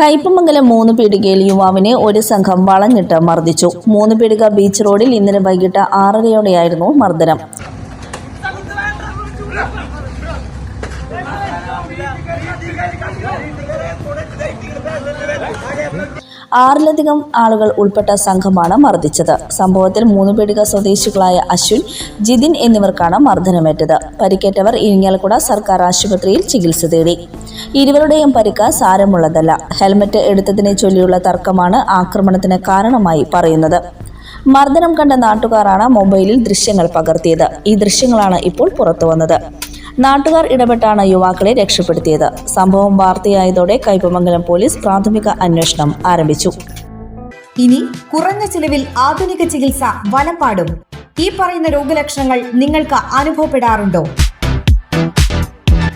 കയ്പമംഗലം മൂന്ന് പീടികയിൽ യുവാവിനെ ഒരു സംഘം വളഞ്ഞിട്ട് മർദ്ദിച്ചു. മൂന്ന് പീടിക ബീച്ച് റോഡിൽ ഇന്നലെ വൈകിട്ട് ആറരയോടെയായിരുന്നു മർദ്ദനം. ആറിലധികം ആളുകൾ ഉൾപ്പെട്ട സംഘമാണ് മർദ്ദിച്ചത്. സംഭവത്തിൽ മൂന്ന് പേടിക സ്വദേശികളായ അശ്വിൻ ജിതിൻ എന്നിവർക്കാണ് മർദ്ദനമേറ്റത്. പരിക്കേറ്റവർ ഇരിങ്ങാലക്കുട സർക്കാർ ആശുപത്രിയിൽ ചികിത്സ തേടി. ഇരുവരുടെയും പരിക്ക് സാരമുള്ളതല്ല. ഹെൽമെറ്റ് എടുത്തതിനെ ചൊല്ലിയുള്ള തർക്കമാണ് ആക്രമണത്തിന് കാരണമായി പറയുന്നത്. മർദ്ദനം കണ്ട നാട്ടുകാരാണ് മൊബൈലിൽ ദൃശ്യങ്ങൾ പകർത്തിയത്. ഈ ദൃശ്യങ്ങളാണ് ഇപ്പോൾ പുറത്തുവന്നത്. നാട്ടുകാർ ഇടപെട്ടാണ് യുവാക്കളെ രക്ഷപ്പെടുത്തിയത്. സംഭവം വാർത്തയായതോടെ കൈപ്പമംഗലം പോലീസ് പ്രാഥമിക അന്വേഷണം ആരംഭിച്ചു. ഇനി കുറഞ്ഞ ചിലവിൽ ആധുനിക ചികിത്സ വലപ്പാടും. ഈ പറയുന്ന രോഗലക്ഷണങ്ങൾ നിങ്ങൾക്ക് അനുഭവപ്പെടാറുണ്ടോ?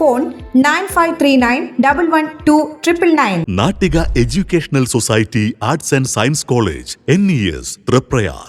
Phone nine five three nine double one two triple nine. Nattika educational society arts and science college N E S Triprayar.